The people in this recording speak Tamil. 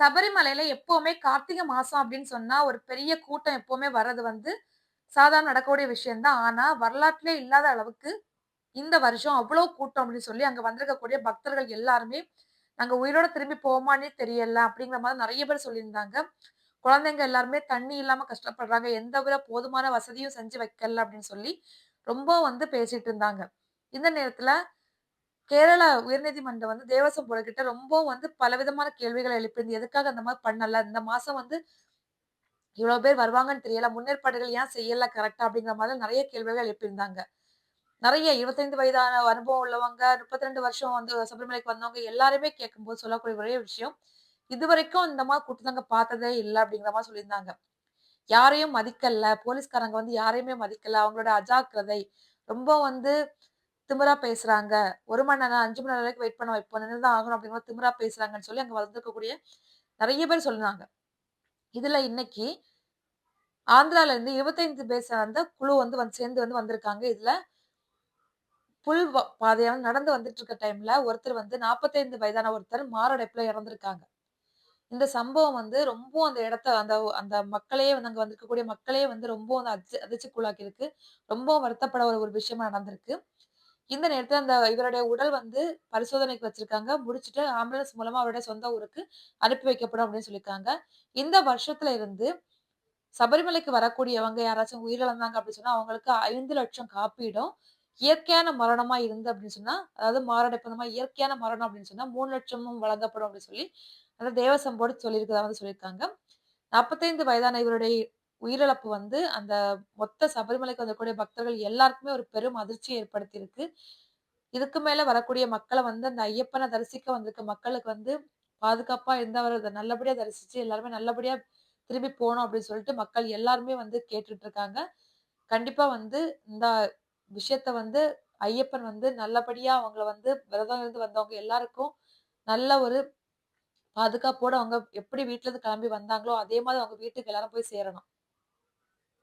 சபரிமலையில எப்பவுமே கார்த்திகை மாசம் அப்படின்னு சொன்னா ஒரு பெரிய கூட்டம் எப்பவுமே வர்றது வந்து சாதாரண நடக்கக்கூடிய விஷயம்தான் ஆனா வரலாற்றிலே இல்லாத அளவுக்கு இந்த வருஷம் அவ்வளோ கூட்டம் அப்படின்னு சொல்லி அங்க வந்திருக்கக்கூடிய பக்தர்கள் எல்லாருமே நாங்க உயிரோட திரும்பி போவோமான்னே தெரியல அப்படிங்கிற மாதிரி நிறைய பேர் சொல்லியிருந்தாங்க. குழந்தைங்க எல்லாருமே தண்ணி இல்லாம கஷ்டப்படுறாங்க. எந்த வித போதுமான வசதியும் செஞ்சு வைக்கல அப்படின்னு சொல்லி ரொம்ப வந்து பேசிட்டு இருந்தாங்க. இந்த நேரத்துல கேரளா உயர்நீதிமன்றம் வந்து தேவசம் போர்டு கிட்ட ரொம்ப வந்து பலவிதமான கேள்விகளை எழுப்பியிருந்து. எதுக்காக அந்த மாதிரி பண்ணல? இந்த மாசம் வந்து இவ்வளவு பேர் வருவாங்கன்னு தெரியல. முன்னேற்பாடுகள் ஏன் செய்யல கரெக்டா அப்படிங்கிற மாதிரி நிறைய கேள்விகள் எழுப்பியிருந்தாங்க. நிறைய இருபத்தைந்து வயதான அனுபவம் உள்ளவங்க, 32 வருஷம் வந்து சபரிமலைக்கு வந்தவங்க எல்லாருமே கேட்கும்போது சொல்லக்கூடிய ஒரே விஷயம், "இதுவரைக்கும் இந்த மாதிரி கூட்டத்தங்க பார்த்ததே இல்லை அப்படிங்கிற மாதிரி சொல்லியிருந்தாங்க. யாரையும் மதிக்கல. போலீஸ்காரங்க வந்து யாரையுமே மதிக்கல. அவங்களோட அஜாக்கிரதை. ரொம்ப வந்து திமிரா பேசுறாங்க. ஒரு மணி நேரம், அஞ்சு மணி நேரம் வரைக்கும் வெயிட் பண்ண வைப்போம். நின்னு தான் ஆகணும் அப்படிங்கிற திமிரா பேசுறாங்கன்னு சொல்லி அங்க வந்திருக்கக்கூடிய நிறைய பேர் சொன்னாங்க. இதுல இன்னைக்கு ஆந்திரால இருந்து 25 பேர் சார்ந்த குழு வந்து வந்து சேர்ந்து வந்து வந்திருக்காங்க. இதுல புல் வ நடந்து வந்துட்டு இருக்க டைம்ல ஒருத்தர் வந்து 45 வயதான ஒருத்தர் மாரடைப்புல இறந்திருக்காங்க. இந்த சம்பவம் வந்து ரொம்ப அந்த இடத்த அந்த அந்த மக்களையே வந்து அங்க வந்திருக்கக்கூடிய மக்களையே வந்து ரொம்ப வந்து அதிர்ச்சிக்குள்ளாக்கி இருக்கு ரொம்ப வருத்தப்பட ஒரு ஒரு விஷயமா நடந்திருக்கு. இந்த நேரத்தில் அந்த இவருடைய உடல் வந்து பரிசோதனைக்கு வச்சிருக்காங்க. முடிச்சுட்டு ஆம்புலன்ஸ் மூலமா அவருடைய சொந்த ஊருக்கு அனுப்பி வைக்கப்படும் அப்படின்னு சொல்லியிருக்காங்க. இந்த வருஷத்துல இருந்து சபரிமலைக்கு வரக்கூடியவங்க யாராச்சும் உயிரிழந்தாங்க அப்படின்னு சொன்னா, அவங்களுக்கு ஐந்து லட்சம் காப்பீடும், இயற்கையான மரணமா இருந்து அப்படின்னு சொன்னா, அதாவது மாரடைப்பு இயற்கையான மரணம் அப்படின்னு சொன்னா 3,00,000ம் வழங்கப்படும் அப்படின்னு சொல்லி, அந்த தேவசம் போர்டு சொல்லியிருக்கிறதா வந்து சொல்லியிருக்காங்க. 45 வயதான இவருடைய உயிரிழப்பு வந்து அந்த மொத்த சபரிமலைக்கு வந்திருக்கக்கூடிய பக்தர்கள் எல்லாருக்குமே ஒரு பெரும் அதிர்ச்சியை ஏற்படுத்தியிருக்கு. இதுக்கு மேல வரக்கூடிய மக்களை வந்து அந்த ஐயப்பனை தரிசிக்க வந்திருக்க மக்களுக்கு வந்து பாதுகாப்பா இருந்தா நல்லபடியா தரிசிச்சு எல்லாருமே நல்லபடியா திரும்பி போகணும் அப்படின்னு சொல்லிட்டு மக்கள் எல்லாருமே வந்து கேட்டுட்டு இருக்காங்க. கண்டிப்பா வந்து இந்த விஷயத்த வந்து ஐயப்பன் வந்து நல்லபடியா அவங்கள வந்து விரதம் இருந்து வந்தவங்க எல்லாருக்கும் நல்ல ஒரு பாதுகாப்போட அவங்க எப்படி வீட்டுல இருந்து கிளம்பி வந்தாங்களோ, அதே மாதிரி அவங்க வீட்டுக்கு எல்லாரும் போய் சேரணும்.